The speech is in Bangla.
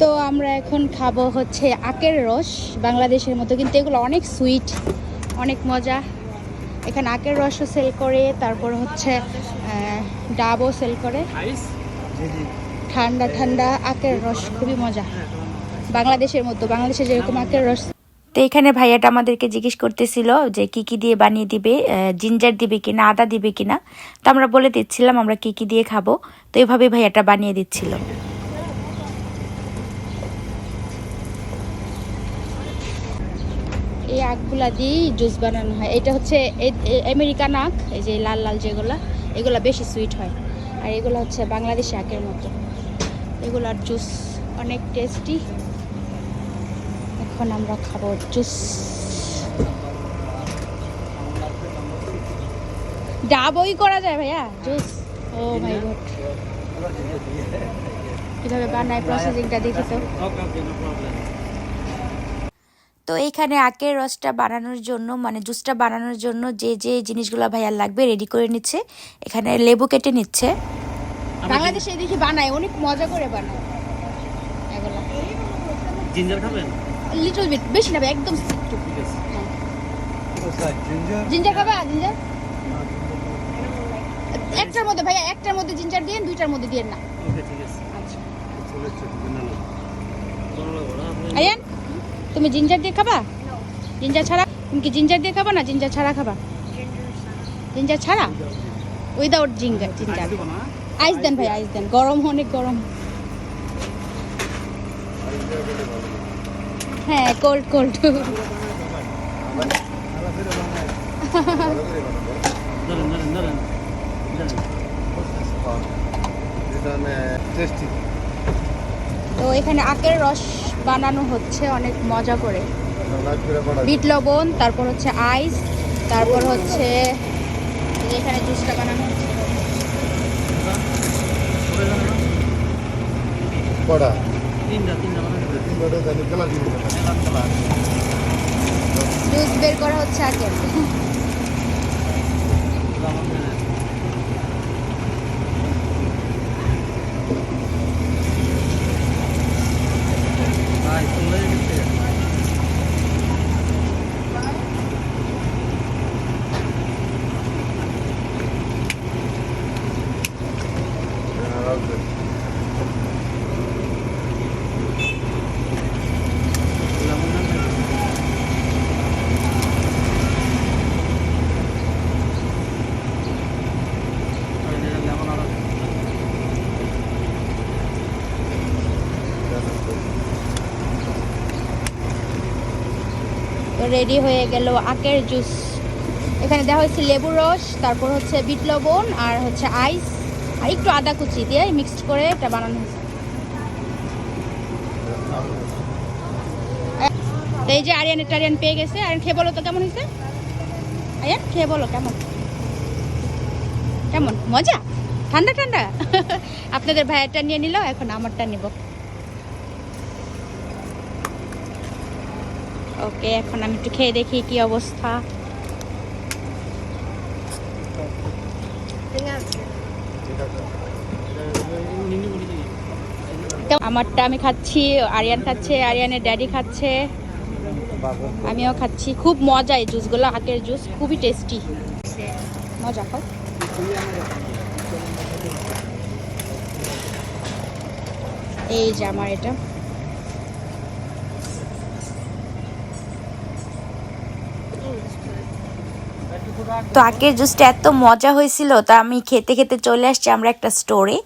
তো আমরা এখন খাব হচ্ছে আখের রস বাংলাদেশের মতো। কিন্তু এগুলো অনেক সুইট অনেক মজা। এখানে আখের রসও সেল করে তারপর হচ্ছে ডাবও সেল করে। ঠান্ডা ঠান্ডা আখের রস খুবই মজা। বাংলাদেশের মতো বাংলাদেশে যেরকম আখের রস। তো এখানে ভাইয়াটা আমাদেরকে জিজ্ঞেস করতেছিল যে কি কি দিয়ে বানিয়ে দিবে জিঞ্জার দিবে কিনা আদা দিবে কিনা। তো আমরা বলে দিচ্ছিলাম আমরা কি কি দিয়ে খাব। তো এভাবে ভাইয়াটা বানিয়ে দিচ্ছিল। আখগুলা দিয়েই জুস বানানো হয়। এটা হচ্ছে আমেরিকান আখ, এই যে লাল লাল যেগুলা, এগুলা বেশি সুইট হয়। আর এগুলো হচ্ছে বাংলাদেশি আখের মতো। এগুলার জুস অনেক টেস্টি এখন আমরা খাব জুস। ডাবই করা যায় ভাইয়া, জুস। ও মাই গড। কীভাবে বানায় প্রসেসিংটা দেখি তো। তো এইখানে আখের রসটা বানানোর জন্য মানে জুসটা বানানোর জন্য যে যে জিনিসগুলো ভাইয়ার লাগবে রেডি করে নিচ্ছে। এখানে লেবু কেটে নিচ্ছে। বাংলাদেশে দেখি বানায় অনেক মজা করে বানায়। এগুলা। জিঞ্জার খাবেন? লিটল বিট বেশি না ভাই, একদম একটু। জিঞ্জার খাবে জিঞ্জার একটার মধ্যে ভাইয়া একটার মধ্যে জিঞ্জার দিয়ে দুইটার মধ্যে দিয়ে না। ওকে ঠিক আছে। আচ্ছা। তুমি জিঞ্জার দিয়ে খাবা? জিঞ্জার ছাড়া? তুমি কি জিঞ্জার দিয়ে খাবা না জিঞ্জার ছাড়া খাবা? জিঞ্জার ছাড়া? Without ginger. জিঞ্জার আইস দেন ভাই আইস দেন। গরম অনেক গরম। হ্যাঁ কোল্ড কোল্ড টেস্টি তো এখানে আখের রস বানানো হচ্ছে অনেক মজা করে। বিট লবণ তারপর হচ্ছে আইস তারপর হচ্ছে এখানে জুসটা বানানো হচ্ছে। জুস বের করা হচ্ছে আগে। রেডি হয়ে গেল আখের জুস। এখানে দেওয়া হয়েছে লেবু রস, তারপর হচ্ছে বিট লবণ আর হচ্ছে আইস। আর একটু আদা কুচি দিয়ে মিক্সড করে এটা বানানো হয়েছে। এই যে আরিয়ান একটা আরিয়ান পেয়ে গেছে। আরিয়ান, খেয়ে বলো তো কেমন হয়েছে? আরিয়ান, খেয়ে বলো কেমন? কেমন? মজা? ঠান্ডা ঠান্ডা? আপনাদের ভাইয়ারটা নিয়ে নিল, এখন আমারটা নিব। ওকে, এখন আমি একটু খেয়ে দেখি কি অবস্থা। আমারটা আমি খাচ্ছি, আরিয়ান খাচ্ছে, আরিয়ানের ড্যাডি খাচ্ছে। আমিও খাচ্ছি, খুব মজা এই জুসগুলো আখের জুস, খুবই টেস্টি। মজা, খাও। এই যে আমার এটা। তো আগে জাস্ট এত মজা হয়েছিল, তা আমি খেতে খেতে চলে আসছি, আমরা একটা স্টোরে